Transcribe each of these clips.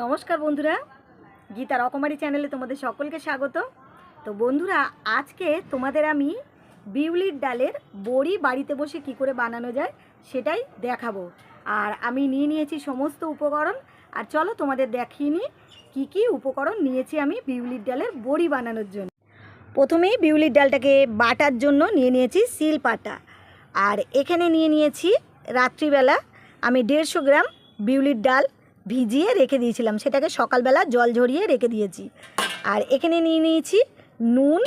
নমস্কার বন্ধুরা, গীতা রকমারি চ্যানেলে তোমাদের সকলকে স্বাগত। তো বন্ধুরা, আজকে তোমাদের আমি বিউলির ডালের বড়ি বাড়িতে বসে কি করে বানানো যায় সেটাই দেখাবো। আর আমি নিয়ে নিয়েছি সমস্ত উপকরণ। আর চলো তোমাদের দেখিয়ে নিই কী কী উপকরণ নিয়েছি আমি বিউলির ডালের বড়ি বানানোর জন্য। প্রথমেই বিউলির ডালটাকে বাটার জন্য নিয়ে নিয়েছি সিল পাটা আর এখানে নিয়ে নিয়েছি রাত্রিবেলা আমি দেড়শো গ্রাম বিউলির ডাল ভিজিয়ে রেখে দিয়েছিলাম। সেটাকে সকালবেলা জল ঝরিয়ে রেখে দিয়েছি। আর এখানে নিয়ে নিয়েছি নুন,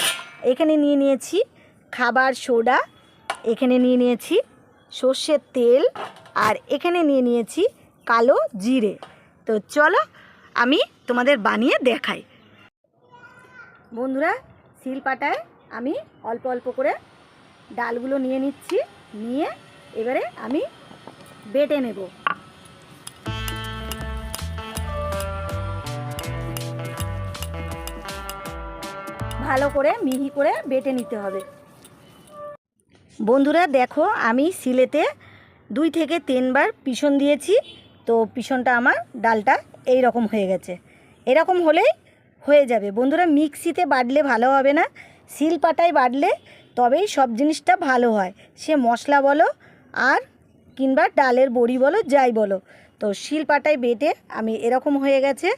এখানে নিয়ে নিয়েছি খাবার সোডা, এখানে নিয়ে নিয়েছি সর্ষের তেল, আর এখানে নিয়ে নিয়েছি কালো জিরে। তো চলো আমি তোমাদের বানিয়ে দেখাই। বন্ধুরা, শিলপাটায় আমি অল্প অল্প করে ডালগুলো নিয়ে নিচ্ছি, নিয়ে এবারে আমি বেটে নেব। ভালো করে মিহি করে বেটে নিতে হবে। বন্ধুরা দেখো, আমি সিলেতে দুই থেকে তিনবার পিছন দিয়েছি। তো পিছনটা আমার ডালটা এই রকম হয়ে গেছে। এরকম হলেই হয়ে যাবে। বন্ধুরা, মিক্সিতে বাটলে ভালো হবে না। শিল পাটায় বাটলে তবেই সব জিনিসটা ভালো হয়। সে মশলা বলো আর কিংবা ডালের বড়ি বলো, যাই বলো। তো শিল পাটায় বেটে আমি এরকম হয়ে গেছে।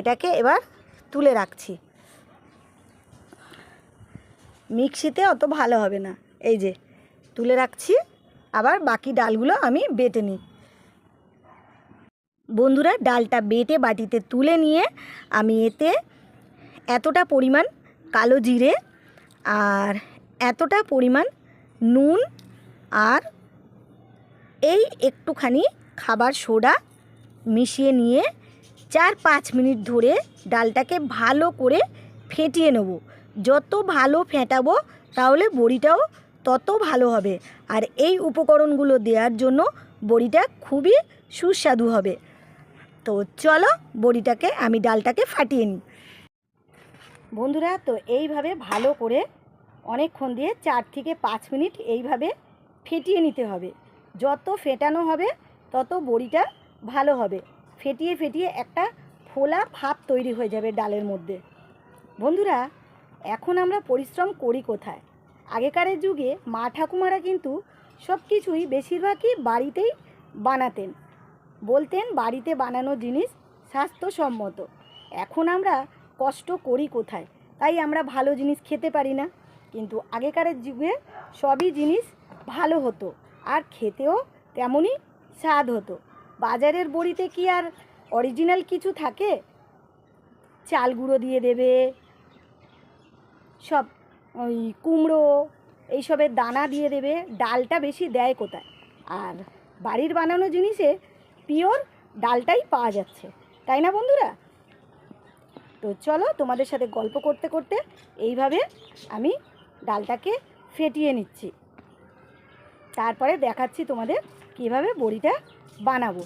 এটাকে এবার তুলে রাখছি। মিক্সিতে অত ভালো হবে না। এই যে, তুলে রাখছি। আবার বাকি ডালগুলো আমি বেটে নিই। বন্ধুরা, ডালটা বেটে বাটিতে তুলে নিয়ে আমি এতে এতটা পরিমাণ কালো জিরে আর এতটা পরিমাণ নুন আর এই একটুখানি খাবার সোডা মিশিয়ে নিয়ে চার পাঁচ মিনিট ধরে ডালটাকে ভালো করে ফেটিয়ে নেব। যত ভালো ফেটাবো, তাহলে বড়িটাও তত ভালো হবে। আর এই উপকরণগুলো দেওয়ার জন্য বড়িটা খুবই সুস্বাদু হবে। তো চলো বড়িটাকে, আমি ডালটাকে ফাটিয়ে নিই। বন্ধুরা, তো এইভাবে ভালো করে অনেকক্ষণ দিয়ে চার থেকে পাঁচ মিনিট এইভাবে ফেটিয়ে নিতে হবে। যত ফেটানো হবে, তত বড়িটা ভালো হবে। ফেটিয়ে ফেটিয়ে একটা ফোলা ভাব তৈরি হয়ে যাবে ডালের মধ্যে। বন্ধুরা এখন আমরা পরিশ্রম করি কোথায়? আগেকারের যুগে মা ঠাকুমারা কিন্তু সব কিছুই বেশিরভাগই বাড়িতেই বানাতেন। বলতেন বাড়িতে বানানো জিনিস স্বাস্থ্যসম্মত। এখন আমরা কষ্ট করি কোথায়? তাই আমরা ভালো জিনিস খেতে পারি না। কিন্তু আগেকারের যুগে সবই জিনিস ভালো হতো আর খেতেও তেমনই স্বাদ হতো। বাজারের বড়িতে কি আর অরিজিনাল কিছু থাকে? চাল গুঁড়ো দিয়ে দেবে সব ওই কুমড়ো, এইসবের দানা দিয়ে দেবে, ডালটা বেশি দেয় কোথায়? আর বাড়ির বানানো জিনিসে পিওর ডালটাই পাওয়া যাচ্ছে, তাই না বন্ধুরা? তো চলো তোমাদের সাথে গল্প করতে করতে এইভাবে আমি ডালটাকে ফেটিয়ে নিচ্ছি। তারপরে দেখাচ্ছি তোমাদের কীভাবে বড়িটা বানাবো।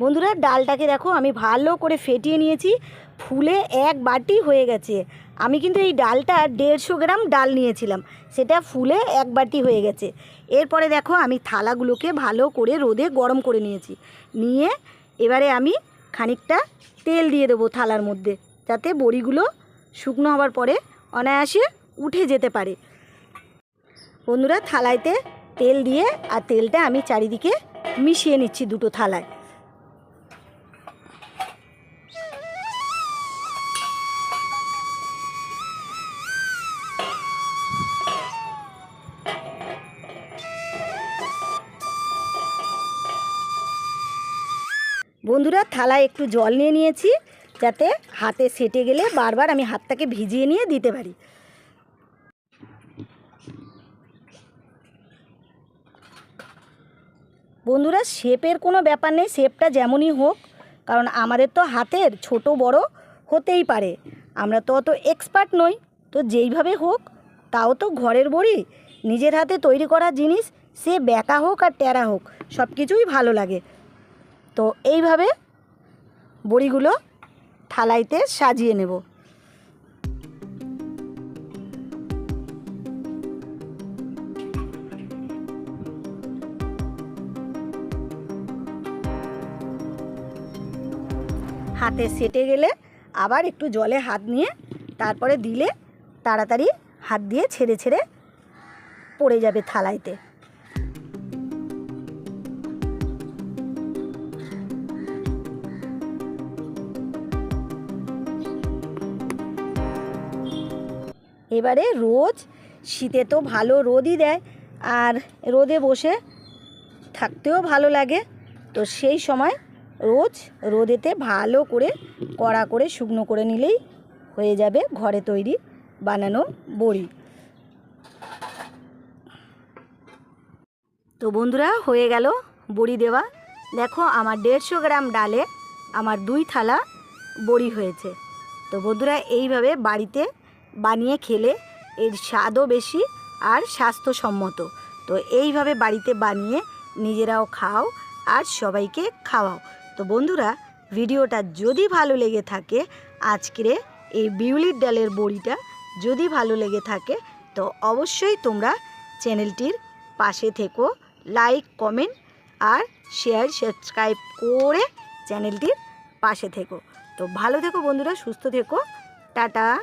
বন্ধুরা, ডালটাকে দেখো, আমি ভালো করে ফেটিয়ে নিয়েছি। ফুলে এক বাটি হয়ে গেছে। আমি কিন্তু এই ডালটা দেড়শো গ্রাম ডাল নিয়েছিলাম। সেটা ফুলে এক বাটি হয়ে গেছে। এরপরে দেখো, আমি থালাগুলোকে ভালো করে রোদে গরম করে নিয়েছি। নিয়ে এবারে আমি খানিকটা তেল দিয়ে দেবো থালার মধ্যে, যাতে বড়িগুলো শুকনো হওয়ার পরে অনায়াসে উঠে যেতে পারে। বন্ধুরা, থালাইতে তেল দিয়ে, আর তেলটা আমি চারিদিকে মিশিয়ে নিচ্ছি দুটো থালায়। বন্ধুরা, থালায় একটু জল নিয়ে নিয়েছি যাতে হাতে সেটে গেলে বারবার আমি হাতটাকে ভিজিয়ে নিয়ে দিতে পারি। বন্ধুরা, শেপের কোনো ব্যাপার নেই, শেপটা যেমনই হোক, কারণ আমাদের তো হাতের ছোট বড় হতেই পারে। আমরা তো অত এক্সপার্ট নই, তো যেইভাবে হোক, তাও তো ঘরের বড়ি, নিজের হাতে তৈরি করা জিনিস, সে ব্যাকা হোক আর টেরা হোক সব কিছুই ভালো লাগে। তো এইভাবে বড়িগুলো থালাইতে সাজিয়ে নেব। হাতে সেটে গেলে আবার একটু জলে হাত নিয়ে তারপরে দিলে তাড়াতাড়ি হাত দিয়ে ছেড়ে ছেড়ে পড়ে যাবে থালাইতে। এবারে রোজ, শীতে তো ভালো রোদই দেয়, আর রোদে বসে থাকতেও ভালো লাগে। তো সেই সময় রোজ রোদেতে ভালো করে কড়া করে শুকনো করে নিলেই হয়ে যাবে ঘরে তৈরি বানানো বড়ি। তো বন্ধুরা, হয়ে গেল বড়ি দেওয়া। দেখো, আমার দেড়শো গ্রাম ডালে আমার দুই থালা বড়ি হয়েছে। তো বন্ধুরা, এইভাবে বাড়িতে বানিয়ে খেলে এর স্বাদও বেশি আর স্বাস্থ্যসম্মত। তো এইভাবে বাড়িতে বানিয়ে নিজেরাও খাও আর সবাইকে খাওয়াও। তো বন্ধুরা, ভিডিওটা যদি ভালো লেগে থাকে, আজকের এই বিউলির ডালের বড়িটা যদি ভালো লেগে থাকে, তো অবশ্যই তোমরা চ্যানেলটির পাশে থেকো, লাইক, কমেন্ট আর শেয়ার, সাবস্ক্রাইব করে চ্যানেলটির পাশে থেকো। তো ভালো থেকো বন্ধুরা, সুস্থ থেকো, টাটা।